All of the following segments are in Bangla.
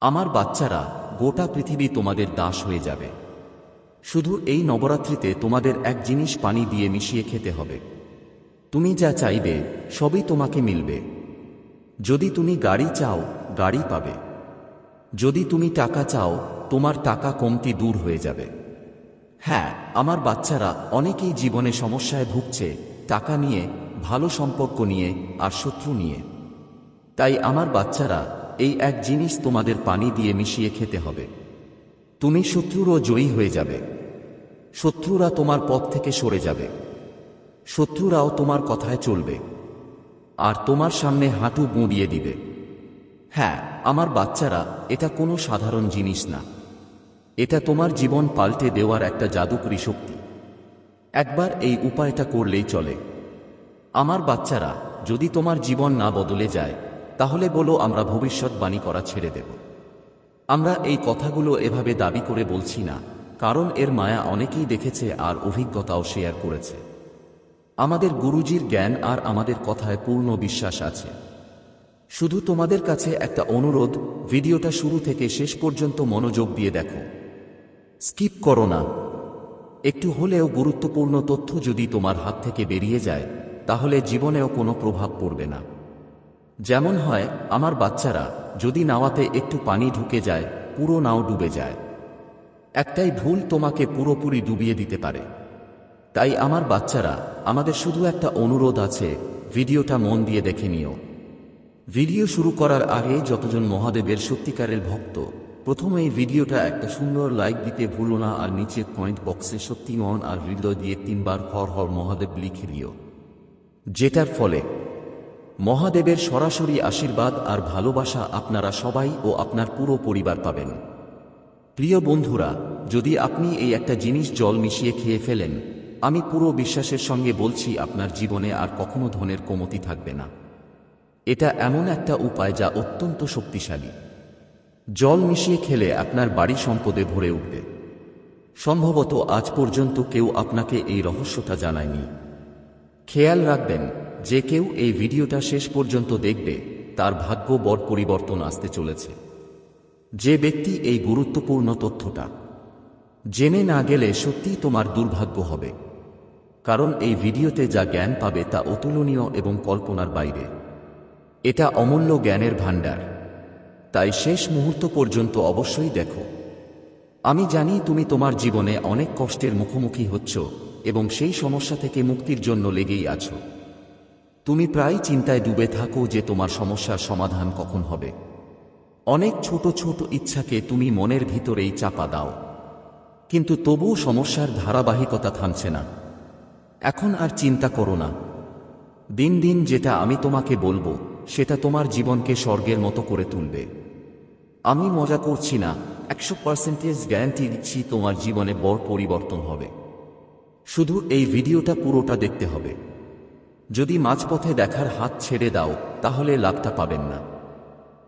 আমার বাচ্চারা গোটা পৃথিবী তোমাদের দাস হয়ে যাবে। শুধু এই নবরাত্রিতে তোমাদের এক জিনিস পানি দিয়ে মিশিয়ে খেতে হবে। তুমি যা চাইবে, সবই তোমাকে মিলবে। যদি তুমি গাড়ি চাও, গাড়ি পাবে। যদি তুমি টাকা চাও, তোমার টাকা কমতি দূর হয়ে যাবে। হ্যাঁ আমার বাচ্চারা অনেকেই জীবনে সমস্যায় ভুগছে, টাকা নিয়ে, ভালো সম্পর্ক নিয়ে, আর শত্রু নিয়ে। তাই আমার বাচ্চারা এই এক জিনিস তোমাদের পানি দিয়ে মিশিয়ে খেতে হবে। তুমি শত্রুরও জয়ী হয়ে যাবে। শত্রুরা তোমার পথ থেকে সরে যাবে। শত্রুরাও তোমার কথায় চলবে। আর তোমার সামনে হাঁটু গুঁড়িয়ে দিবে। হ্যাঁ আমার বাচ্চারা, এটা কোনো সাধারণ জিনিস না। এটা তোমার জীবন পাল্টে দেওয়ার একটা জাদুকরী শক্তি। একবার এই উপায়টা করলেই চলে। আমার বাচ্চারা, যদি তোমার জীবন না বদলে যায় তাহলে বলো, আমরা ভবিষ্যৎবাণী করা ছেড়ে দেব। আমরা এই কথাগুলো এভাবে দাবি করে বলছি না, কারণ এর মায়া অনেকেই দেখেছে আর অভিজ্ঞতাও শেয়ার করেছে। আমাদের গুরুজির জ্ঞান আর আমাদের কথায় পূর্ণ বিশ্বাস আছে। শুধু তোমাদের কাছে একটা অনুরোধ, ভিডিওটা শুরু থেকে শেষ পর্যন্ত মনোযোগ দিয়ে দেখো। স্কিপ করো না। একটু হলেও গুরুত্বপূর্ণ তথ্য যদি তোমার হাত থেকে বেরিয়ে যায়, তাহলে জীবনেও কোনো প্রভাব পড়বে না। যেমন হয়, আমার বাচ্চারা যদি নাওয়াতে একটু পানি ঢুকে যায়, পুরো নাও ডুবে যায়। একটাই ভুল তোমাকে পুরোপুরি ডুবিয়ে দিতে পারে। তাই আমার বাচ্চারা, আমাদের শুধু একটা অনুরোধ আছে, ভিডিওটা মন দিয়ে দেখে নিও। ভিডিও শুরু করার আগে যতজন মহাদেবের সত্যিকারের ভক্ত প্রথমে এই ভিডিওটা একটা সুন্দর লাইক দিতে ভুলো না আর নিচের পয়েন্ট বক্সে সত্যি মন আর হৃদয় দিয়ে তিনবার হর হর মহাদেব লিখে দিও। যেটার ফলে মহাদেবের সরাসরি আশীর্বাদ আর ভালোবাসা আপনারা সবাই ও আপনার পুরো পরিবার পাবেন। প্রিয় বন্ধুরা, যদি আপনি এই একটা জিনিস জল মিশিয়ে খেয়ে ফেলেন, আমি পুরো বিশ্বাসের সঙ্গে বলছি আপনার জীবনে আর কখনো ধনের কমতি থাকবে না। এটা এমন একটা উপায় যা অত্যন্ত শক্তিশালী। জল মিশিয়ে খেলে আপনার বাড়ি সম্পদে ভরে উঠবে। সম্ভবত আজ পর্যন্ত কেউ আপনাকে এই রহস্যটা জানায়নি। খেয়াল রাখবেন যে কেউ এই ভিডিওটা শেষ পর্যন্ত দেখবে, তার ভাগ্য বড় পরিবর্তন আসতে চলেছে। যে ব্যক্তি এই গুরুত্বপূর্ণ তথ্যটা জেনে না গেলে সত্যিই তোমার দুর্ভাগ্য হবে। কারণ এই ভিডিওতে যা জ্ঞান পাবে তা অতুলনীয় এবং কল্পনার বাইরে। এটা অমূল্য জ্ঞানের ভাণ্ডার। তাই শেষ মুহূর্ত পর্যন্ত অবশ্যই দেখো। আমি জানি তুমি তোমার জীবনে অনেক কষ্টের মুখোমুখি হচ্ছ এবং সেই সমস্যা থেকে মুক্তির জন্য লেগেই আছো। তুমি প্রায় চিন্তায় ডুবে থাকো যে তোমার সমস্যার সমাধান কখন হবে। অনেক ছোট ছোট ইচ্ছাকে তুমি মনের ভিতরেই চাপা দাও। কিন্তু তবুও সমস্যার ধারাবাহিকতা থামছে না। এখন আর চিন্তা করো না। দিন দিন যেটা আমি তোমাকে বলব, সেটা তোমার জীবনকে স্বর্গের মতো করে তুলবে। আমি মজা করছি না, একশো পার্সেন্টেজ গ্যারান্টি দিচ্ছি তোমার জীবনে বড় পরিবর্তন হবে। শুধু এই ভিডিওটা পুরোটা দেখতে হবে। যদি মাঝপথে দেখার হাত ছেড়ে দাও, তাহলে লাভটা পাবেন না।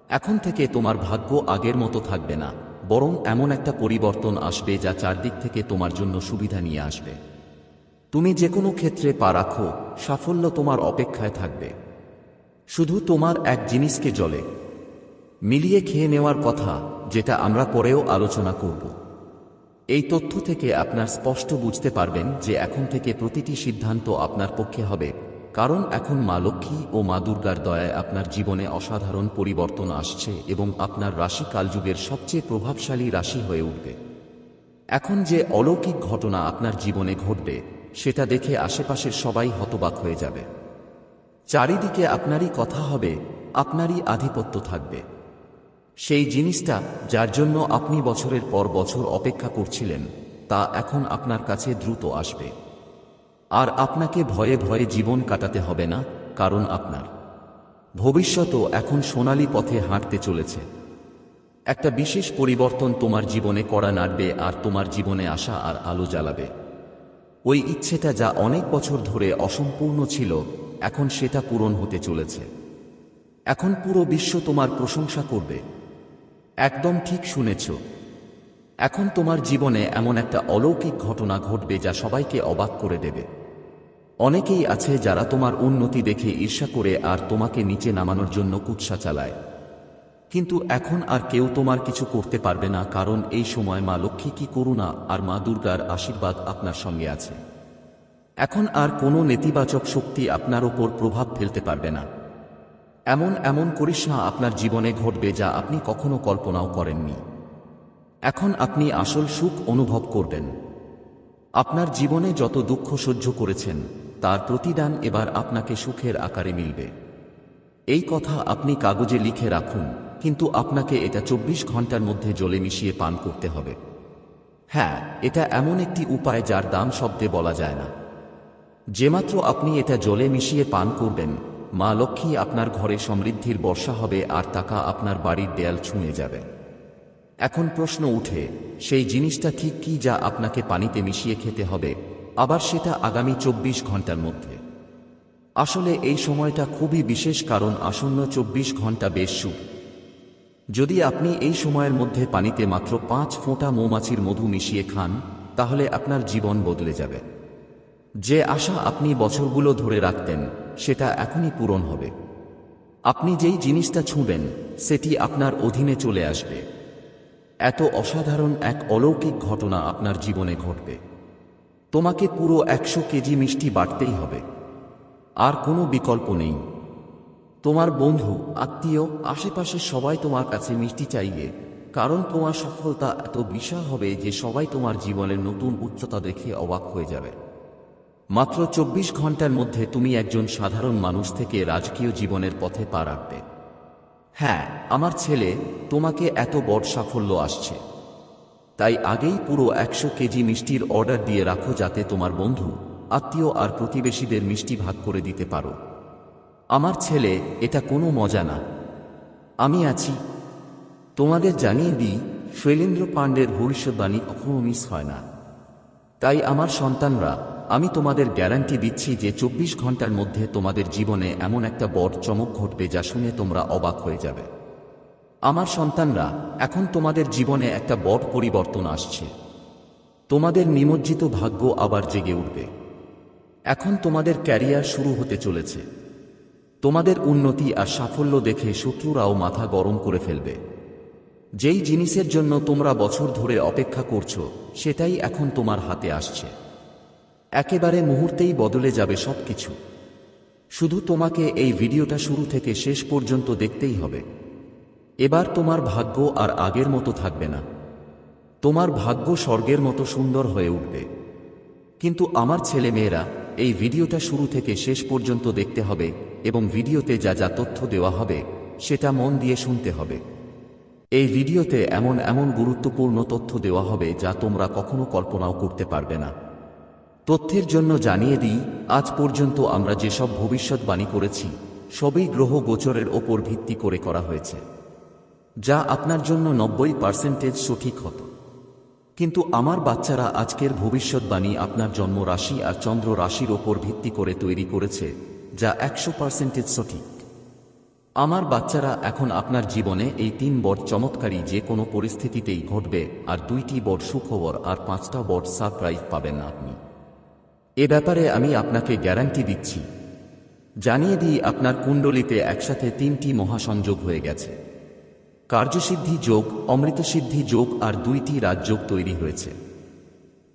এখন থেকে তোমার ভাগ্য আগের মতো থাকবে না, বরং এমন একটা পরিবর্তন আসবে যা চারদিক থেকে তোমার জন্য সুবিধা নিয়ে আসবে। তুমি যে কোনো ক্ষেত্রে পা রাখো, সাফল্য তোমার অপেক্ষায় থাকবে। শুধু তোমার এক জিনিসকে জলে। মিলিয়ে খেয়ে নেওয়ার কথা, যেটা আমরা পরেও আলোচনা করব। এই তথ্য থেকে আপনার স্পষ্ট বুঝতে পারবেন যে এখন থেকে প্রতিটি সিদ্ধান্ত আপনার পক্ষে হবে। কারণ এখন মা লক্ষ্মী ও মা দুর্গার দয়ায় আপনার জীবনে অসাধারণ পরিবর্তন আসছে এবং আপনার রাশি কালযুগের সবচেয়ে প্রভাবশালী রাশি হয়ে উঠবে। এখন যে অলৌকিক ঘটনা আপনার জীবনে ঘটবে, সেটা দেখে আশেপাশের সবাই হতবাক হয়ে যাবে। চারিদিকে আপনারই কথা হবে, আপনারই আধিপত্য থাকবে। সেই জিনিসটা যার জন্য আপনি বছরের পর বছর অপেক্ষা করছিলেন, তা এখন আপনার কাছে দ্রুত আসবে। আর আপনাকে ভয়ে ভয়ে জীবন কাটাতে হবে না, কারণ আপনার ভবিষ্যতও এখন সোনালী পথে হাঁটতে চলেছে। একটা বিশেষ পরিবর্তন তোমার জীবনে করা নাড়বে আর তোমার জীবনে আসা আর আলো জ্বালাবে। ওই ইচ্ছেটা যা অনেক বছর ধরে অসম্পূর্ণ ছিল, এখন সেটা পূরণ হতে চলেছে। এখন পুরো বিশ্ব তোমার প্রশংসা করবে। একদম ঠিক শুনেছ। এখন তোমার জীবনে এমন একটা অলৌকিক ঘটনা ঘটবে যা সবাইকে অবাক করে দেবে। অনেকেই আছে যারা তোমার উন্নতি দেখে ঈর্ষা করে আর তোমাকে নিচে নামানোর জন্য কুৎসা চালায়। কিন্তু এখন আর কেউ তোমার কিছু করতে পারবে না কারণ এই সময় মা লক্ষ্মী কি করুণা আর মা দুর্গার আশীর্বাদ আপনার সঙ্গে আছে। এখন আর কোনো নেতিবাচক শক্তি আপনার ওপর প্রভাব ফেলতে পারবে না। এমন এমন করিশ্মা আপনার জীবনে ঘটবে যা আপনি কখনো কল্পনাও করেননি। এখন আপনি আসল সুখ অনুভব করবেন। আপনার জীবনে যত দুঃখ সহ্য করেছেন তার প্রতিদান এবার আপনাকে সুখের আকারে মিলবে। এই কথা আপনি কাগজে লিখে রাখুন, কিন্তু আপনাকে এটা চব্বিশ ঘণ্টার মধ্যে জলে মিশিয়ে পান করতে হবে। হ্যাঁ এটা এমন একটি উপায় যার দাম শব্দে বলা যায় না। যেমাত্র আপনি এটা জলে মিশিয়ে পান করবেন, মা লক্ষ্মী আপনার ঘরে সমৃদ্ধির বর্ষা হবে আর টাকা আপনার বাড়ির দেয়াল ছুঁয়ে যাবে। এখন প্রশ্ন উঠে, সেই জিনিসটা ঠিক কি যা আপনাকে পানিতে মিশিয়ে খেতে হবে? আবার সেটা আগামী চব্বিশ ঘণ্টার মধ্যে। আসলে এই সময়টা খুবই বিশেষ কারণ আসন্ন চব্বিশ ঘণ্টা বেশ শুভ। যদি আপনি এই সময়ের মধ্যে পানিতে মাত্র পাঁচ ফোঁটা মৌমাছির মধু মিশিয়ে খান, তাহলে আপনার জীবন বদলে যাবে। যে আশা আপনি বছরগুলো ধরে রাখতেন, সেটা এখনই পূরণ হবে। আপনি যেই জিনিসটা ছুঁবেন, সেটি আপনার অধীনে চলে আসবে। এত অসাধারণ এক অলৌকিক ঘটনা আপনার জীবনে ঘটবে। তোমাকে পুরো একশো কেজি মিষ্টি বাড়তেই হবে। আর কোনো বিকল্প নেই। তোমার বন্ধু, আত্মীয়, আশেপাশে সবাই তোমার কাছে মিষ্টি চাইবে, কারণ তোমার সফলতা এত বিশাল হবে যে সবাই তোমার জীবনের নতুন উচ্চতা দেখে অবাক হয়ে যাবে। মাত্র চব্বিশ ঘণ্টার মধ্যে তুমি একজন সাধারণ মানুষ থেকে রাজকীয় জীবনের পথে পা রাখবে। হ্যাঁ আমার ছেলে, তোমাকে এত বড় সাফল্য আসছে। তাই আগেই পুরো একশো কেজি মিষ্টির অর্ডার দিয়ে রাখো যাতে তোমার বন্ধু, আত্মীয় আর প্রতিবেশীদের মিষ্টি ভাগ করে দিতে পারো। আমার ছেলে, এটা কোনো মজা না। আমি আছি। তোমাদের জানিয়ে দিই, শৈলেন্দ্র পাণ্ডের ভবিষ্যৎবাণী কখনো মিস হয় না। তাই আমার সন্তানরা, আমি তোমাদের গ্যারান্টি দিচ্ছি যে চব্বিশ ঘণ্টার মধ্যে তোমাদের জীবনে এমন একটা বড় চমক ঘটবে যা শুনে তোমরা অবাক হয়ে যাবে। আমার সন্তানরা, এখন তোমাদের জীবনে একটা বট পরিবর্তন আসছে। তোমাদের নিমজ্জিত ভাগ্য আবার জেগে উঠবে। এখন তোমাদের ক্যারিয়ার শুরু হতে চলেছে। তোমাদের উন্নতি আর সাফল্য দেখে শত্রুরাও মাথা গরম করে ফেলবে। যেই জিনিসের জন্য তোমরা বছর ধরে অপেক্ষা করছ, সেটাই এখন তোমার হাতে আসছে। একেবারে মুহূর্তেই বদলে যাবে সবকিছু। শুধু তোমাকে এই ভিডিওটা শুরু থেকে শেষ পর্যন্ত দেখতেই হবে। এবার তোমার ভাগ্য আর আগের মতো থাকবে না। তোমার ভাগ্য স্বর্গের মতো সুন্দর হয়ে উঠবে। কিন্তু আমার ছেলে মেয়েরা এই ভিডিওটা শুরু থেকে শেষ পর্যন্ত দেখতে হবে এবং ভিডিওতে যা যা তথ্য দেওয়া হবে, সেটা মন দিয়ে শুনতে হবে। এই ভিডিওতে এমন এমন গুরুত্বপূর্ণ তথ্য দেওয়া হবে যা তোমরা কখনো কল্পনাও করতে পারবে না। তথ্যের জন্য জানিয়ে দিই, আজ পর্যন্ত আমরা যেসব ভবিষ্যৎবাণী করেছি, সবই গ্রহ গোচরের ওপর ভিত্তি করে করা হয়েছে। যা আপনার জন্য নব্বই পার্সেন্টেজ সঠিক হতো। কিন্তু আমার বাচ্চারা আজকের ভবিষ্যৎবাণী আপনার জন্ম রাশি আর চন্দ্র রাশির ওপর ভিত্তি করে তৈরি করেছে, যা একশো পার্সেন্টেজ সঠিক। আমার বাচ্চারা এখন আপনার জীবনে এই তিন বড় চমৎকারী যে কোনো পরিস্থিতিতেই ঘটবে আর দুইটি বড় সুখবর আর পাঁচটা বড় সারপ্রাইজ পাবেন আপনি। এ ব্যাপারে আমি আপনাকে গ্যারান্টি দিচ্ছি। জানিয়ে দিই আপনার কুণ্ডলিতে একসাথে তিনটি মহাসংযোগ হয়ে গেছে। কার্যসিদ্ধি যোগ, অমৃতসিদ্ধি যোগ আর দুইটি রাজযোগ তৈরি হয়েছে।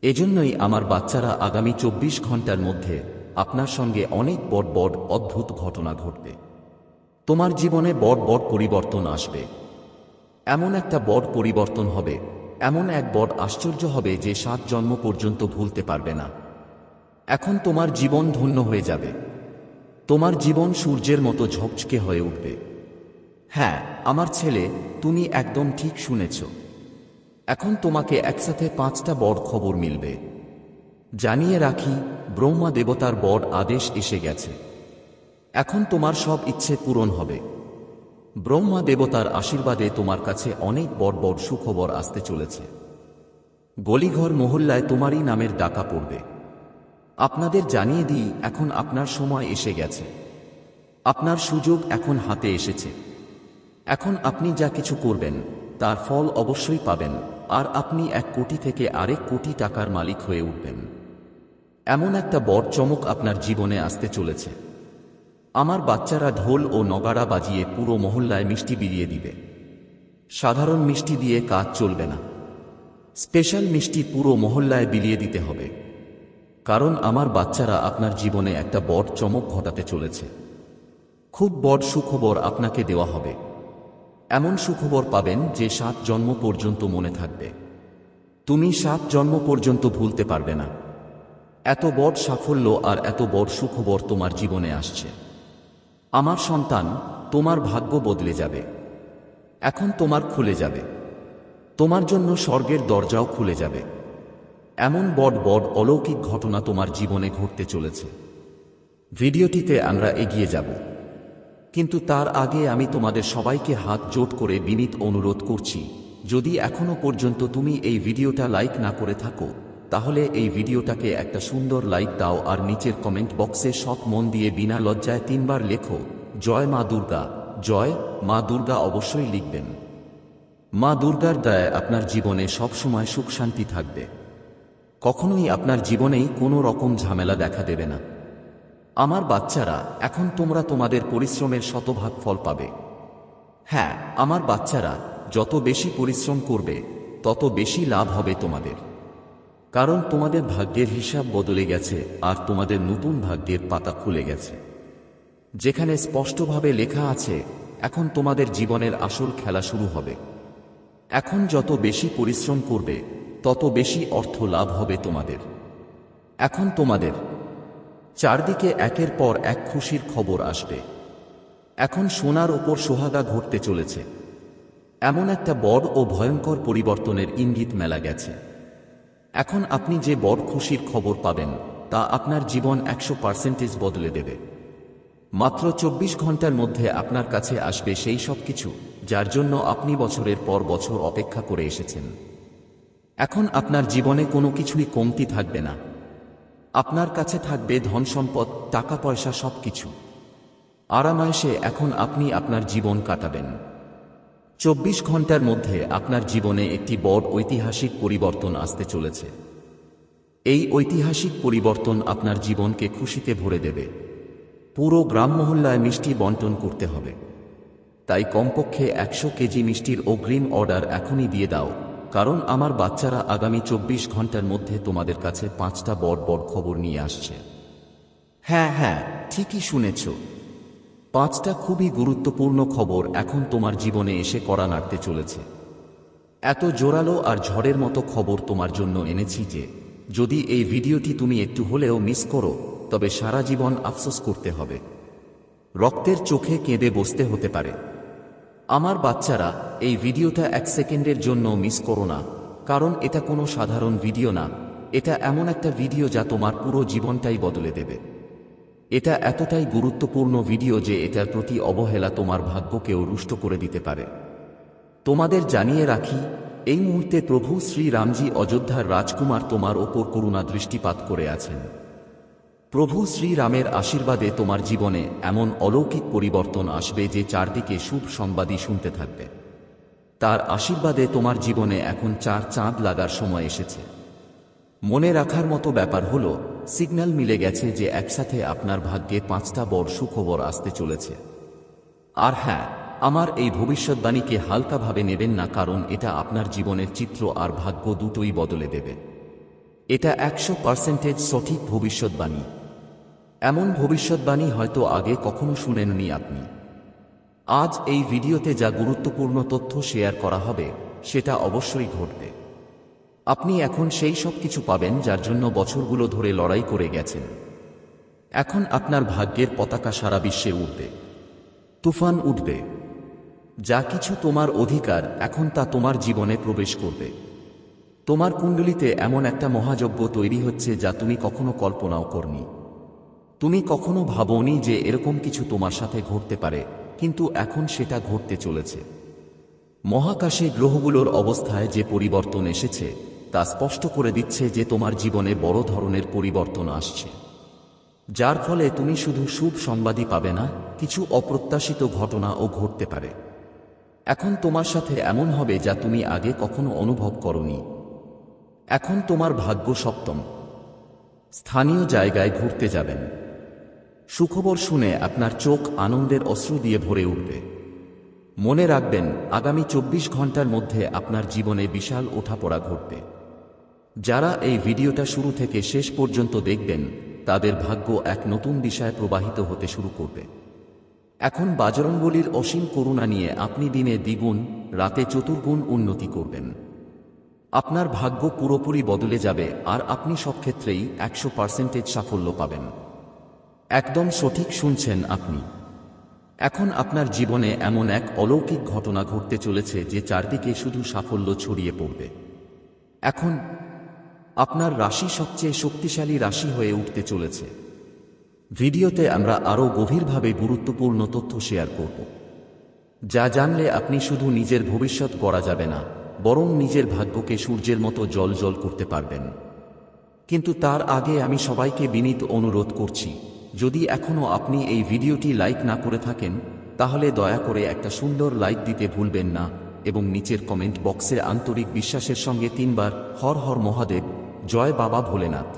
এজন্যই আমার বাচ্চারা আগামী চব্বিশ ঘণ্টার মধ্যে আপনার সঙ্গে অনেক বড় বড় অদ্ভুত ঘটনা ঘটবে। তোমার জীবনে বড় বড় পরিবর্তন আসবে। এমন একটা বড় পরিবর্তন হবে, এমন এক বড় আশ্চর্য হবে যে সাত জন্ম পর্যন্ত ভুলতে পারবে না। এখন তোমার জীবন ধন্য হয়ে যাবে। তোমার জীবন সূর্যের মতো ঝকঝকে হয়ে উঠবে। হ্যাঁ আমার ছেলে, তুমি একদম ঠিক শুনেছ। এখন তোমাকে একসাথে পাঁচটা বড় খবর মিলবে। জানিয়ে রাখি, ব্রহ্মা দেবতার বড় আদেশ এসে গেছে। এখন তোমার সব ইচ্ছে পূরণ হবে। ব্রহ্মা দেবতার আশীর্বাদে তোমার কাছে অনেক বড় বড় সুখবর আসতে চলেছে। গলিঘর মহল্লায় তোমারই নামের ডাকা পড়বে। আপনাদের জানিয়ে দিই, এখন আপনার সময় এসে গেছে। আপনার সুযোগ এখন হাতে এসেছে। এখন আপনি যা কিছু করবেন, তার ফল অবশ্যই পাবেন, আর আপনি এক কোটি থেকে আরেক কোটি টাকার মালিক হয়ে উঠবেন। এমন একটা বড় চমক আপনার জীবনে আসতে চলেছে। আমার বাচ্চারা ঢোল ও নগাড়া বাজিয়ে পুরো মহল্লায় মিষ্টি বিলিয়ে দিবে। সাধারণ মিষ্টি দিয়ে কাজ চলবে না। স্পেশাল মিষ্টি পুরো মহল্লায় বিলিয়ে দিতে হবে। কারণ আমার বাচ্চারা আপনার জীবনে একটা বড় চমক ঘটাতে চলেছে। খুব বড় সুখবর আপনাকে দেওয়া হবে। এমন সুখবর পাবেন যে সাত জন্ম পর্যন্ত মনে থাকবে। তুমি সাত জন্ম পর্যন্ত ভুলতে পারবে না। এত বড় সাফল্য আর এত বড় সুখবর তোমার জীবনে আসছে। আমার সন্তান, তোমার ভাগ্য বদলে যাবে। এখন তোমার খুলে যাবে। তোমার জন্য স্বর্গের দরজাও খুলে যাবে। এমন বড় বড় অলৌকিক ঘটনা তোমার জীবনে ঘটতে চলেছে। ভিডিওটিতে আমরা এগিয়ে যাব। কিন্তু তার আগে আমি তোমাদের সবাইকে হাত জোট করে বিনীত অনুরোধ করছি, যদি এখনও পর্যন্ত তুমি এই ভিডিওটা লাইক না করে থাকো, তাহলে এই ভিডিওটাকে একটা সুন্দর লাইক দাও আর নিচের কমেন্ট বক্সে সব মন দিয়ে বিনা লজ্জায় তিনবার লেখো, জয় মা দুর্গা, জয় মা দুর্গা অবশ্যই লিখবেন। মা দুর্গার দয়ায় আপনার জীবনে সবসময় সুখ শান্তি থাকবে। কখনোই আপনার জীবনেই কোনো রকম ঝামেলা দেখা দেবে না। আমার বাচ্চারা, এখন তোমরা তোমাদের পরিশ্রমের শতভাগ ফল পাবে। হ্যাঁ আমার বাচ্চারা, যত বেশি পরিশ্রম করবে, তত বেশি লাভ হবে তোমাদের। কারণ তোমাদের ভাগ্যের হিসাব বদলে গেছে, আর তোমাদের নতুন ভাগ্যের পাতা খুলে গেছে। যেখানে স্পষ্টভাবে লেখা আছে, এখন তোমাদের জীবনের আসল খেলা শুরু হবে। এখন যত বেশি পরিশ্রম করবে, তত বেশি অর্থ লাভ হবে তোমাদের। এখন তোমাদের চারদিকে একের পর এক খুশির খবর আসবে। এখন সোনার ওপর সোহাগা ঘটতে চলেছে। এমন একটা বড় ও ভয়ঙ্কর পরিবর্তনের ইঙ্গিত মেলা গেছে। এখন আপনি যে বড় খুশির খবর পাবেন, তা আপনার জীবন একশো পার্সেন্টেজ বদলে দেবে। মাত্র চব্বিশ ঘণ্টার মধ্যে আপনার কাছে আসবে সেই সব কিছু, যার জন্য আপনি বছরের পর বছর অপেক্ষা করে এসেছেন। এখন আপনার জীবনে কোনো কিছুই কমতি থাকবে না। আপনার কাছে থাকবে ধন সম্পদ, টাকা পয়সা সব কিছু এখন আপনি আপনার জীবন কাটাবেন। চব্বিশ ঘণ্টার মধ্যে আপনার জীবনে একটি বড় ঐতিহাসিক পরিবর্তন আসতে চলেছে। এই ঐতিহাসিক পরিবর্তন আপনার জীবনকে খুশিতে ভরে দেবে। পুরো গ্রাম মহল্লায় মিষ্টি বন্টন করতে হবে। তাই কমপক্ষে একশো কেজি মিষ্টির অগ্রিম অর্ডার এখনই দিয়ে দাও। কারণ আমার বাচ্চারা আগামী চব্বিশ ঘণ্টার মধ্যে তোমাদের কাছে পাঁচটা বড় বড় খবর নিয়ে আসছে। হ্যাঁ হ্যাঁ ঠিকই শুনেছ। পাঁচটা খুবই গুরুত্বপূর্ণ খবর এখন তোমার জীবনে এসে করা নাড়তে চলেছে। এত জোরালো আর ঝড়ের মতো খবর তোমার জন্য এনেছি যে, যদি এই ভিডিওটি তুমি একটু হলেও মিস করো, তবে সারা জীবন আফসোস করতে হবে। রক্তের চোখে কেঁদে বসতে হতে পারে। আমার বাচ্চারা, এই ভিডিওটা এক সেকেন্ডের জন্য মিস করো না। কারণ এটা কোনো সাধারণ ভিডিও না। এটা এমন একটা ভিডিও যা তোমার পুরো জীবনটাই বদলে দেবে। এটা এতটাই গুরুত্বপূর্ণ ভিডিও যে এটার প্রতি অবহেলা তোমার ভাগ্যকেও রুষ্ট করে দিতে পারে। তোমাদের জানিয়ে রাখি, এই মুহূর্তে প্রভু শ্রী রামজি অযোধ্যার রাজকুমার তোমার ওপর করুণা দৃষ্টিপাত করে আছেন। প্রভু শ্রীরামের আশীর্বাদে তোমার জীবনে এমন অলৌকিক পরিবর্তন আসবে যে চারদিকে শুভ সংবাদই শুনতে থাকবে। তার আশীর্বাদে তোমার জীবনে এখন চার চাঁদ লাগার সময় এসেছে। মনে রাখার মতো ব্যাপার হলো, সিগন্যাল মিলে গেছে যে একসাথে আপনার ভাগ্যে পাঁচটা বড় সুখবর আসতে চলেছে। আর হ্যাঁ আমার এই ভবিষ্যৎবাণীকে হালকাভাবে নেবেন না কারণ এটা আপনার জীবনের চিত্র আর ভাগ্য দুটোই বদলে দেবে। এটা একশো পার্সেন্টেজ সঠিক ভবিষ্যৎবাণী। এমন ভবিষ্যৎবাণী হয়তো আগে কখনো শুনেননি আপনি। আজ এই ভিডিওতে যা গুরুত্বপূর্ণ তথ্য শেয়ার করা হবে, সেটা অবশ্যই ঘটবে। আপনি এখন সেই সব কিছু পাবেন যার জন্য বছরগুলো ধরে লড়াই করে গেছেন। এখন আপনার ভাগ্যের পতাকা সারা বিশ্বে উঠবে তুফান উঠবে। যা কিছু তোমার অধিকার, এখন তা তোমার জীবনে প্রবেশ করবে। তোমার কুণ্ডলিতে এমন একটা মহাযজ্ঞ তৈরি হচ্ছে যা তুমি কখনো কল্পনাও করনি। তুমি কখনো ভাবোনি যে এরকম কিছু তোমার সাথে ঘটতে পারে, কিন্তু এখন সেটা ঘটতে চলেছে। মহাকাশে গ্রহগুলোর অবস্থায় যে পরিবর্তন এসেছে, তা স্পষ্ট করে দিচ্ছে যে তোমার জীবনে বড় ধরনের পরিবর্তন আসছে। যার ফলে তুমি শুধু শুভ সংবাদই পাবে না, কিছু অপ্রত্যাশিত ঘটনাও ঘটতে পারে। এখন তোমার সাথে এমন হবে যা তুমি আগে কখনো অনুভব করনি। এখন তোমার ভাগ্য সপ্তম। স্থানীয় জায়গায় ঘুরতে যাবেন। সুখবর শুনে আপনার চোখ আনন্দের অশ্রু দিয়ে ভরে উঠবে। মনে রাখবেন, আগামী চব্বিশ ঘণ্টার মধ্যে আপনার জীবনে বিশাল ওঠাপড়া ঘটবে। যারা এই ভিডিওটা শুরু থেকে শেষ পর্যন্ত দেখবেন, তাদের ভাগ্য এক নতুন দিশায় প্রবাহিত হতে শুরু করবে। এখন বাজরঙ্গলির অসীম করুণা নিয়ে আপনি দিনে দ্বিগুণ, রাতে চতুর্গুণ উন্নতি করবেন। আপনার ভাগ্য পুরোপুরি বদলে যাবে আর আপনি সব ক্ষেত্রেই একশো পার্সেন্টেজ সাফল্য পাবেন। একদম সঠিক শুনছেন আপনি। এখন আপনার জীবনে এমন এক অলৌকিক ঘটনা ঘটতে চলেছে যে চারদিকে শুধু সাফল্য ছড়িয়ে পড়বে। এখন, আপনার রাশি সবচেয়ে শক্তিশালী রাশি হয়ে উঠতে চলেছে। ভিডিওতে আমরা আরও গভীরভাবে গুরুত্বপূর্ণ তথ্য শেয়ার করব। যা জানলে আপনি শুধু নিজের ভবিষ্যৎ গড়া যাবে না, বরং নিজের ভাগ্যকে সূর্যের মতো জল জল করতে পারবেন। কিন্তু তার আগে আমি সবাইকে বিনীত অনুরোধ করছি যদি এখনও আপনি এই ভিডিওটি লাইক না করে থাকেন, তাহলে দয়া করে একটা সুন্দর লাইক দিতে ভুলবেন না এবং নিচের কমেন্ট বক্সে আন্তরিক বিশ্বাসের সঙ্গে তিনবার হর হর মহাদেব, জয় বাবা ভোলেনাথ।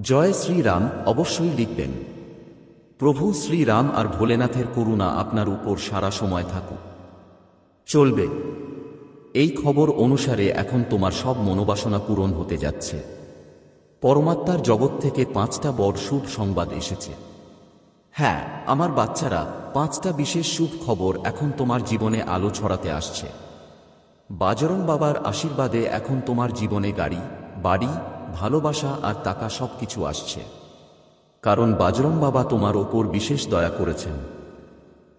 জয় শ্রীরাম অবশ্যই লিখবেন। প্রভু শ্রীরাম আর ভোলেনাথের করুণা আপনার উপর সারা সময় থাকুক। চলবে। এই খবর অনুসারে এখন তোমার সব মনোবাসনা পূরণ হতে যাচ্ছে। পরমাত্মার জগৎ থেকে পাঁচটা বড় শুভ সংবাদ এসেছে। হ্যাঁ আমার বাচ্চারা, পাঁচটা বিশেষ শুভ খবর এখন তোমার জীবনে আলো ছড়াতে আসছে। বাজরং বাবার আশীর্বাদে এখন তোমার জীবনে গাড়ি, বাড়ি, ভালোবাসা আর টাকা সব কিছু আসছে। কারণ বাজরং বাবা তোমার ওপর বিশেষ দয়া করেছেন।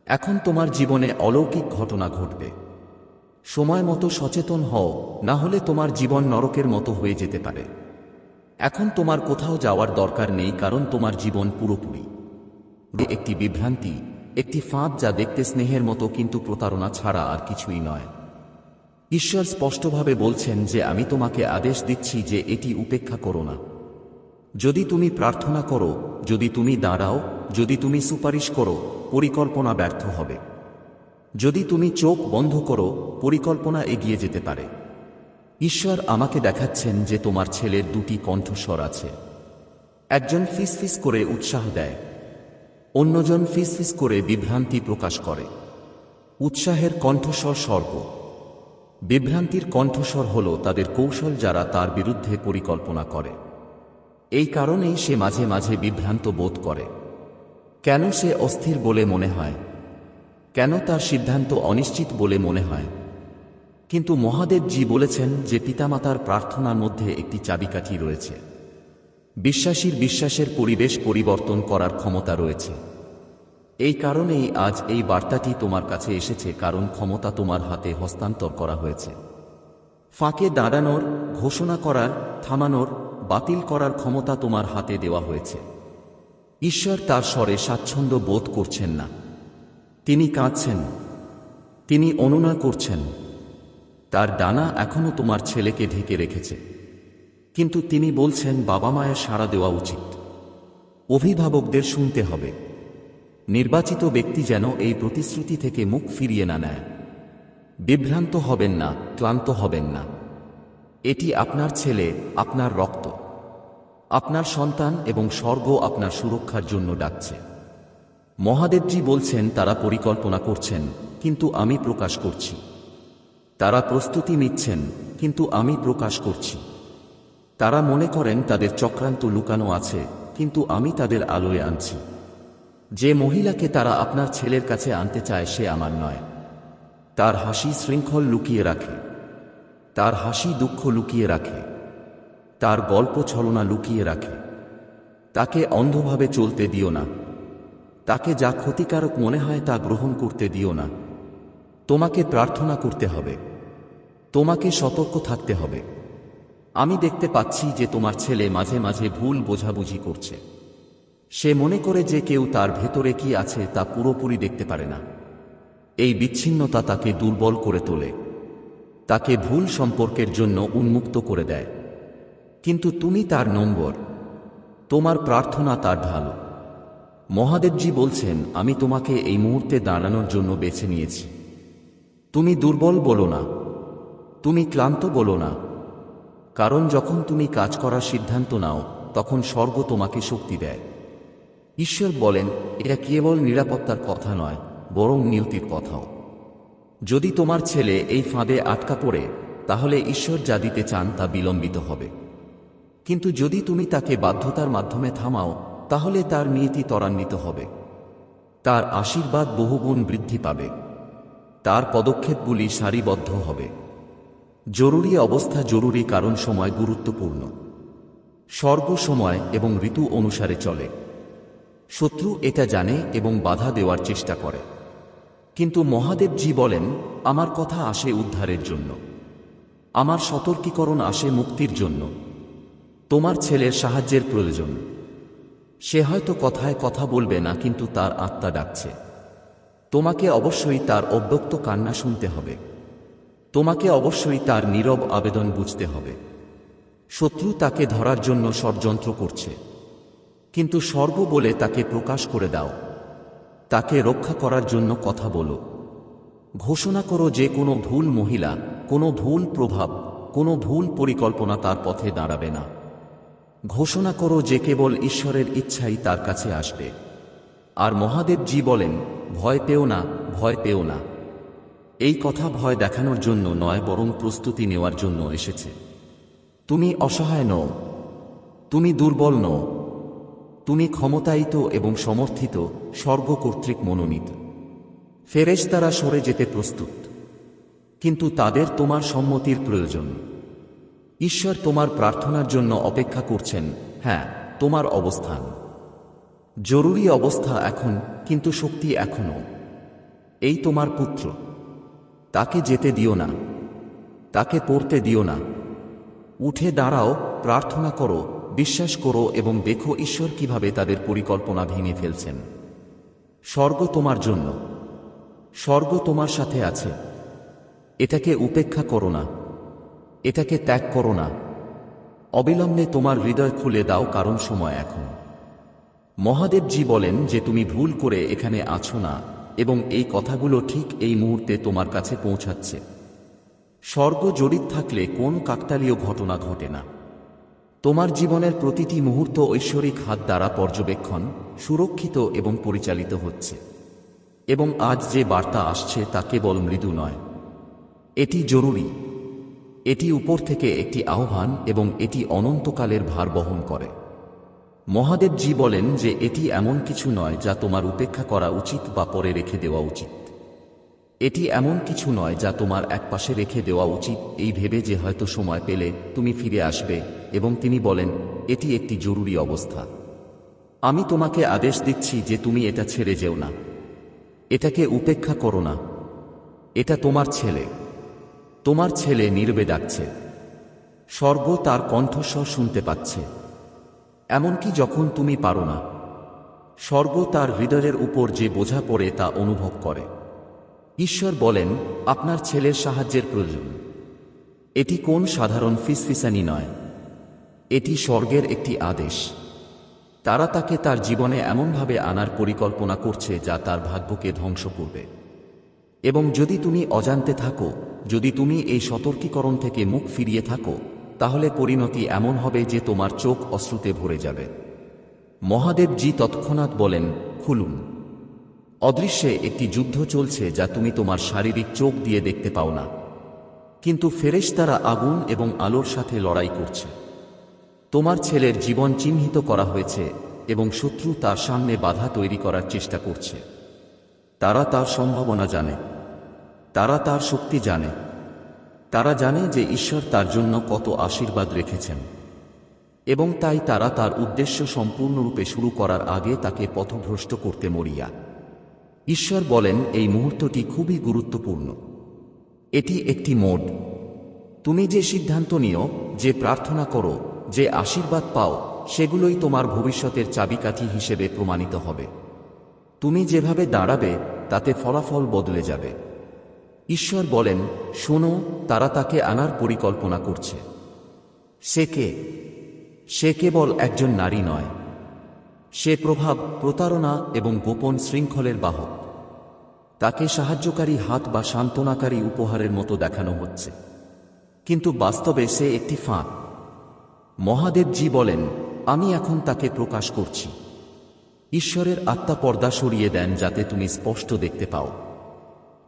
এখন তোমার জীবনে অলৌকিক ঘটনা ঘটবে। সময় মতো সচেতন হও, না হলে তোমার জীবন নরকের মতো হয়ে যেতে পারে। এখন তোমার কোথাও যাওয়ার দরকার নেই কারণ তোমার জীবন পুরোপুরি। একটি বিভ্রান্তি, একটি ফাঁদ যা দেখতে স্নেহের মতো কিন্তু প্রতারণা ছাড়া আর কিছুই নয়। ঈশ্বর স্পষ্টভাবে বলছেন যে আমি তোমাকে আদেশ দিচ্ছি যে এটি উপেক্ষা করো না। যদি তুমি প্রার্থনা করো, যদি তুমি দাঁড়াও, যদি তুমি সুপারিশ করো, পরিকল্পনা ব্যর্থ হবে। যদি তুমি চোখ বন্ধ করো, পরিকল্পনা এগিয়ে যেতে পারে। ঈশ্বর আমাকে দেখাচ্ছেন যে তোমার ছেলের দুটি কণ্ঠস্বর আছে। একজন ফিস ফিস করে উৎসাহ দেয়, অন্যজন ফিস ফিস করে বিভ্রান্তি প্রকাশ করে। উৎসাহের কণ্ঠস্বর স্বর্গ বিভ্রান্তির কণ্ঠস্বর হল তাদের কৌশল যারা তার বিরুদ্ধে পরিকল্পনা করে। এই কারণেই সে মাঝে মাঝে বিভ্রান্ত বোধ করে। কেন সে অস্থির বলে মনে হয়? কেন তার সিদ্ধান্ত অনিশ্চিত বলে মনে হয়? কিন্তু মহাদেবজি বলেছেন যে পিতামাতার প্রার্থনার মধ্যে একটি চাবিকাঠি রয়েছে। বিশ্বাসীর বিশ্বাসের পরিবেশ পরিবর্তন করার ক্ষমতা রয়েছে। এই কারণেই আজ এই বার্তাটি তোমার কাছে এসেছে, কারণ ক্ষমতা তোমার হাতে হস্তান্তর করা হয়েছে। ফাঁকে দাঁড়ানোর, ঘোষণা করার, থামানোর, বাতিল করার ক্ষমতা তোমার হাতে দেওয়া হয়েছে। ঈশ্বর তার স্বরে স্বাচ্ছন্দ্য বোধ করছেন না। তিনি কাঁদছেন। তিনি অনুনয় করছেন। তার ডানা এখনও তোমার ছেলেকে ঢেকে রেখেছে। কিন্তু তিনি বলছেন, বাবা মায়ের সাড়া দেওয়া উচিত। অভিভাবকদের শুনতে হবে। নির্বাচিত ব্যক্তি যেন এই প্রতিশ্রুতি থেকে মুখ ফিরিয়ে না নেয়। বিভ্রান্ত হবেন না, ক্লান্ত হবেন না। এটি আপনার ছেলে, আপনার রক্ত। আপনার সন্তান এবং স্বর্গ আপনার সুরক্ষার জন্য ডাকছে। মহাদেবজি বলছেন, তারা পরিকল্পনা করছেন, কিন্তু আমি প্রকাশ করছি। তারা প্রস্তুতি নিচ্ছেন, কিন্তু আমি প্রকাশ করছি। তারা মনে করেন তাদের চক্রান্ত লুকানো আছে, কিন্তু আমি তাদের আলোয় আনছি। যে মহিলাকে তারা আপনার ছেলের কাছে আনতে চায় সে আমার নয়। তার হাসি শৃঙ্খল লুকিয়ে রাখে। তার হাসি দুঃখ লুকিয়ে রাখে। তার গল্প ছলনা লুকিয়ে রাখে। তাকে অন্ধভাবে চলতে দিও না। তাকে যা ক্ষতিকারক মনে হয় তা গ্রহণ করতে দিও না। তোমাকে প্রার্থনা করতে হবে। তোমাকে সতর্ক থাকতে হবে। আমি দেখতে পাচ্ছি যে তোমার ছেলে মাঝে মাঝে ভুল বোঝাবুঝি করছে। সে মনে করে যে কেউ তার ভেতরে কি আছে তা পুরোপুরি দেখতে পারে না। এই বিচ্ছিন্নতা তাকে দুর্বল করে তোলে। তাকে ভুল সম্পর্কের জন্য উন্মুক্ত করে দেয়। কিন্তু তুমি তার নম্বর। তোমার প্রার্থনা তার ঢালো। মহাদেবজি বলছেন, আমি তোমাকে এই মুহূর্তে দাঁড়ানোর জন্য বেছে নিয়েছি। তুমি দুর্বল বলো না। তুমি ক্লান্ত বলো না। কারণ যখন তুমি কাজ করার সিদ্ধান্ত নাও, তখন স্বর্গ তোমাকে শক্তি দেয়। ঈশ্বর বলেন, এটা কেবল নিরাপত্তার কথা নয়, বরং নিয়তির কথাও। যদি তোমার ছেলে এই ফাঁদে আটকা পড়ে, তাহলে ঈশ্বর যা দিতে চান তা বিলম্বিত হবে। কিন্তু যদি তুমি তাকে বাধ্যতার মাধ্যমে থামাও, তাহলে তার নিয়তি ত্বরান্বিত হবে। তার আশীর্বাদ বহুগুণ বৃদ্ধি পাবে। তার পদক্ষেপগুলি সারিবদ্ধ হবে। জরুরি অবস্থা জরুরি কারণ সময় গুরুত্বপূর্ণ। স্বর্গ সময় এবং ঋতু অনুসারে চলে। শত্রু এটা জানে এবং বাধা দেওয়ার চেষ্টা করে। কিন্তু মহাদেবজি বলেন, আমার কথা আসে উদ্ধারের জন্য। আমার সতর্কীকরণ আসে মুক্তির জন্য। তোমার ছেলের সাহায্যের প্রয়োজন। সে হয়তো কথায় কথা বলবে না, কিন্তু তার আত্মা ডাকছে। তোমাকে অবশ্যই তার অব্যক্ত কান্না শুনতে হবে। তোমাকে অবশ্যই তার নীরব আবেদন বুঝতে হবে। শত্রু তাকে ধরার জন্য ষড়যন্ত্র করছে। কিন্তু স্বর্গ বলে তাকে প্রকাশ করে দাও। তাকে রক্ষা করার জন্য কথা বলো। ঘোষণা করো যে কোনো ভুল মহিলা, কোনো ভুল প্রভাব, কোনো ভুল পরিকল্পনা তার পথে দাঁড়াবে না। ঘোষণা করো যে কেবল ঈশ্বরের ইচ্ছাই তার কাছে আসবে। আর মহাদেবজি বলেন, ভয় পেও না, ভয় পেও না। এই কথা ভয় দেখানোর জন্য নয়, বরং প্রস্তুতি নেওয়ার জন্য এসেছে। তুমি অসহায় নও, তুমি দুর্বল নও, তুমি ক্ষমতায়িত এবং সমর্থিত স্বর্গ কর্তৃক মনোনীত। ফেরেশতারা সরে যেতে প্রস্তুত, কিন্তু তাদের তোমার সম্মতির প্রয়োজন। ঈশ্বর তোমার প্রার্থনার জন্য অপেক্ষা করছেন হ্যাঁ তোমার অবস্থান। জরুরি অবস্থা এখন, কিন্তু শক্তি এখনও। এই তোমার পুত্র। তাকে যেতে দিও না। তাকে পড়তে দিও না। উঠে দাঁড়াও, প্রার্থনা করো, বিশ্বাস করো এবং দেখো ঈশ্বর কীভাবে তাদের পরিকল্পনা ভেঙে ফেলছেন। স্বর্গ তোমার জন্য। স্বর্গ তোমার সাথে আছে। এটাকে উপেক্ষা করো না। এটাকে ত্যাগ করো না। অবিলম্বে তোমার হৃদয় খুলে দাও কারণ সময় এখন। মহাদেবজি বলেন যে তুমি ভুল করে এখানে আছো না, এবং এই কথাগুলো ঠিক এই মুহূর্তে তোমার কাছে পৌঁছাচ্ছে। স্বর্গ জড়িত থাকলে কোন কাকতালীয় ঘটনা ঘটে না। তোমার জীবনের প্রতিটি মুহূর্ত ঐশ্বরিক হাত দ্বারা পর্যবেক্ষণ, সুরক্ষিত এবং পরিচালিত হচ্ছে। এবং আজ যে বার্তা আসছে তা কেবল মৃদু নয়। এটি জরুরি। এটি উপর থেকে একটি আহ্বান এবং এটি অনন্তকালের ভার বহন করে। মহাদেবজি বলেন যে এটি এমন কিছু নয় যা তোমার উপেক্ষা করা উচিত বা পরে রেখে দেওয়া উচিত। এটি এমন কিছু নয় যা তোমার একপাশে রেখে দেওয়া উচিত। এই ভেবে যে হয়তো সময় পেলে তুমি ফিরে আসবে এবং তিনি বলেন, এটি একটি জরুরি অবস্থা। আমি তোমাকে আদেশ দিচ্ছি যে তুমি এটা ছেড়ে যেও না। এটাকে উপেক্ষা করো না। এটা তোমার ছেলে। তোমার ছেলে নীরবে ডাকছে স্বর্গ তার কণ্ঠস্বর শুনতে পাচ্ছে। এমনকি যখন তুমি পারো না, স্বর্গ তার হৃদয়ের উপর যে বোঝা পড়ে তা অনুভব করে। ঈশ্বর বলেন, আপনার ছেলের সাহায্যের প্রয়োজন। এটি কোন সাধারণ ফিসফিসানি নয়। এটি স্বর্গের একটি আদেশ। তারা তাকে তার জীবনে এমনভাবে আনার পরিকল্পনা করছে যা তার ভাগ্যকে ধ্বংস করবে। এবং যদি তুমি অজান্তে থাকো, যদি তুমি এই সতর্কীকরণ থেকে মুখ ফিরিয়ে থাকো তাহলে পরিণতি এমন হবে যে তোমার চোখ অশ্রুতে ভরে যাবে। মহাদেবজি তৎক্ষণাৎ বলেন, খুলুন। অদৃশ্যে একটি যুদ্ধ চলছে যা তুমি তোমার শারীরিক চোখ দিয়ে দেখতে পাও না। কিন্তু ফেরেশ তারা আগুন এবং আলোর সাথে লড়াই করছে। তোমার ছেলের জীবন চিহ্নিত করা হয়েছে এবং শত্রু তার সামনে বাধা তৈরি করার চেষ্টা করছে। তারা তার সম্ভাবনা জানে। তারা তার শক্তি জানে। তারা জানে যে ঈশ্বর তার জন্য কত আশীর্বাদ রেখেছেন। এবং তাই তারা তার উদ্দেশ্য সম্পূর্ণরূপে শুরু করার আগে তাকে পথভ্রষ্ট করতে মরিয়া। ঈশ্বর বলেন, এই মুহূর্তটি খুবই গুরুত্বপূর্ণ। এটি একটি মোড। তুমি যে সিদ্ধান্ত নিও, যে প্রার্থনা করো, যে আশীর্বাদ পাও, সেগুলোই তোমার ভবিষ্যতের চাবিকাঠি হিসেবে প্রমাণিত হবে। তুমি যেভাবে দাঁড়াবে, তাতে ফলাফল বদলে যাবে। ঈশ্বর বলেন, শোনো, তারা তাকে আনার পরিকল্পনা করছে। সে কে? সে কেবল একজন নারী নয়। সে প্রভাব, প্রতারণা এবং গোপন শৃঙ্খলের বাহক। তাকে সাহায্যকারী হাত বা সান্ত্বনাকারী উপহারের মতো দেখানো হচ্ছে। কিন্তু বাস্তবে সে একটি ফাঁক মহাদেবজি বলেন, আমি এখন তাকে প্রকাশ করছি। ঈশ্বরের আত্মা পর্দা সরিয়ে দেন যাতে তুমি স্পষ্ট দেখতে পাও।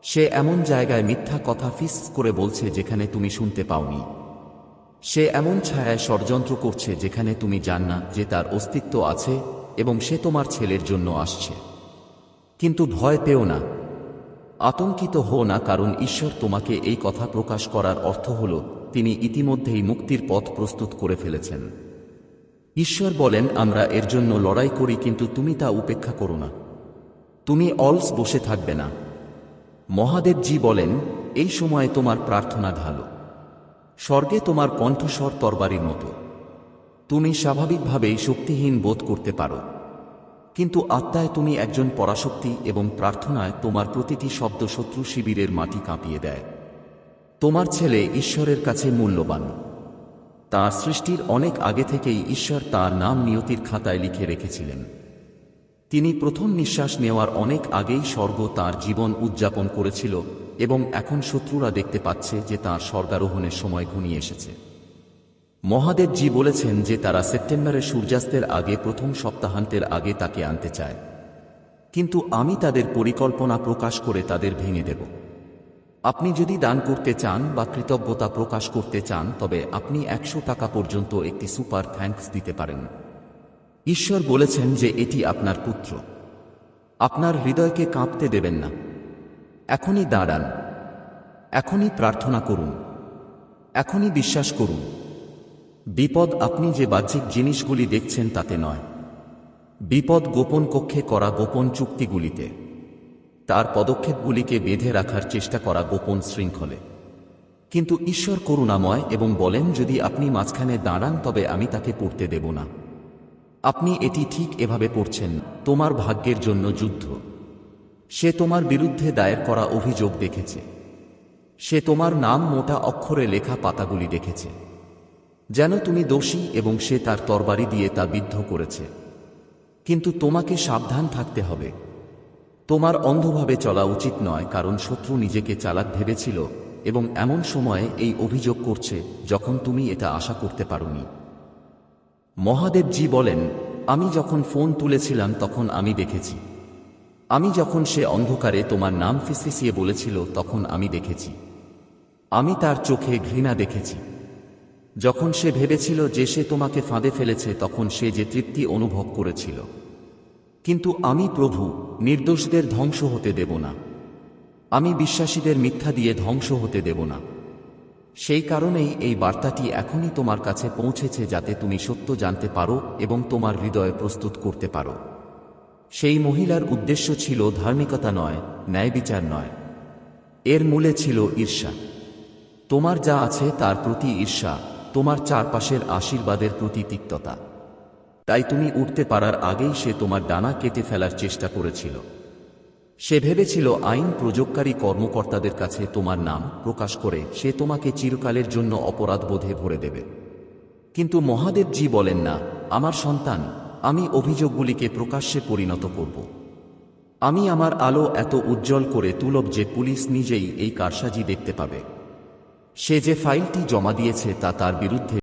সে এমন জায়গায় মিথ্যা কথা ফিস করে বলছে যেখানে তুমি শুনতে পাওনি। সে এমন ছায়ায় ষড়যন্ত্র করছে যেখানে তুমি জান না যে তার অস্তিত্ব আছে এবং সে তোমার ছেলের জন্য আসছে। কিন্তু ভয় পেও না। আতঙ্কিত হো না কারণ ঈশ্বর তোমাকে এই কথা প্রকাশ করার অর্থ হল তিনি ইতিমধ্যেই মুক্তির পথ প্রস্তুত করে ফেলেছেন। ঈশ্বর বলেন, আমরা এর জন্য লড়াই করি কিন্তু তুমি তা উপেক্ষা করো না। তুমি অলস বসে থাকবে না। মহাদেবজি বলেন, এই সময়ে তোমার প্রার্থনা ঢালো। স্বর্গে তোমার কণ্ঠস্বর তরবারির মতো। তুমি স্বাভাবিকভাবেই শক্তিহীন বোধ করতে পারো। কিন্তু আত্মায় তুমি একজন পরাশক্তি এবং প্রার্থনায় তোমার প্রতিটি শব্দ শত্রু শিবিরের মাটি কাঁপিয়ে দেয়। তোমার ছেলে ঈশ্বরের কাছে মূল্যবান। তার সৃষ্টির অনেক আগে থেকেই ঈশ্বর তার নাম নিয়তির খাতায় লিখে রেখেছিলেন। তিনি প্রথম নিঃশ্বাস নেওয়ার অনেক আগেই স্বর্গ তার জীবন উদযাপন করেছিল এবং এখন শত্রুরা দেখতে পাচ্ছে যে তার স্বর্গারোহণের সময় ঘনিয়ে এসেছে। মহাদেবজি বলেছেন যে তারা সেপ্টেম্বরের সূর্যাস্তের আগে প্রথম সপ্তাহান্তের আগে তাকে আনতে চায়। কিন্তু আমি তাদের পরিকল্পনা প্রকাশ করে তাদের ভেঙে দেব। আপনি যদি দান করতে চান বা কৃতজ্ঞতা প্রকাশ করতে চান, তবে আপনি একশো টাকা পর্যন্ত একটি সুপার থ্যাঙ্কস দিতে পারেন। ঈশ্বর বলেছেন যে এটি আপনার পুত্র। আপনার হৃদয়কে কাঁপতে দেবেন না। এখনই দাঁড়ান। এখনই প্রার্থনা করুন। এখনই বিশ্বাস করুন। বিপদ আপনি যে বাহ্যিক জিনিসগুলি দেখছেন তাতে নয়। বিপদ গোপন কক্ষে করা গোপন চুক্তিগুলিতে। তার পদক্ষেপগুলিকে বেঁধে রাখার চেষ্টা করা গোপন শৃঙ্খলে। কিন্তু ঈশ্বর করুণাময় এবং বলেন, যদি আপনি মাঝখানে দাঁড়ান, তবে আমি তাকে পড়তে দেব না। আপনি এটি ঠিক এভাবে পড়ছেন তোমার ভাগ্যের জন্য যুদ্ধ। সে তোমার বিরুদ্ধে দায়ের করা অভিযোগ দেখেছে। সে তোমার নাম মোটা অক্ষরে লেখা পাতাগুলি দেখেছে। যেন তুমি দোষী এবং সে তার তরবারি দিয়ে তা বিদ্ধ করেছে। কিন্তু তোমাকে সাবধান থাকতে হবে। তোমার অন্ধভাবে চলা উচিত নয়, কারণ শত্রু নিজেকে চালাক ভেবেছিল এবং এমন সময়ে এই অভিযোগ করছে যখন তুমি এটা আশা করতে পারোনি। মহাদেবজি বলেন, আমি যখন ফোন তুলেছিলাম তখন আমি দেখেছি। আমি যখন সে অন্ধকারে তোমার নাম ফিসফিসিয়ে বলেছিল তখন আমি দেখেছি। আমি তার চোখে ঘৃণা দেখেছি। যখন সে ভেবেছিল যে সে তোমাকে ফাঁদে ফেলেছে তখন সে যে তৃপ্তি অনুভব করেছিল। কিন্তু আমি প্রভু, নির্দোষদের ধ্বংস হতে দেব না। আমি বিশ্বাসীদের মিথ্যা দিয়ে ধ্বংস হতে দেব না। সেই কারণেই এই বার্তাটি এখনই তোমার কাছে পৌঁছেছে যাতে তুমি সত্য জানতে পারো এবং তোমার হৃদয় প্রস্তুত করতে পারো। সেই মহিলার উদ্দেশ্য ছিল ধার্মিকতা নয় ন্যায় বিচার নয়। এর মূলে ছিল ঈর্ষা। তোমার যা আছে তার প্রতি ঈর্ষা, তোমার চারপাশের আশীর্বাদের প্রতি তিক্ততা। তাই তুমি উঠতে পারার আগেই সে তোমার ডানা কেটে ফেলার চেষ্টা করেছিল। সে ভেবেছিল আইন প্রযোগকারী কর্মকর্তাদের কাছে তোমার নাম প্রকাশ করে সে তোমাকে চিরকালের জন্য অপরাধবোধে ভরে দেবে। কিন্তু মহাদেবজি বলেন না, আমার সন্তান, আমি অভিযোগগুলিকে প্রকাশ্যে পরিণত করব। আমি আমার আলো এত উজ্জ্বল করে তুলব যে পুলিশ নিজেই এই কারসাজি দেখতে পাবে। সে যে ফাইলটি জমা দিয়েছে তা তার বিরুদ্ধে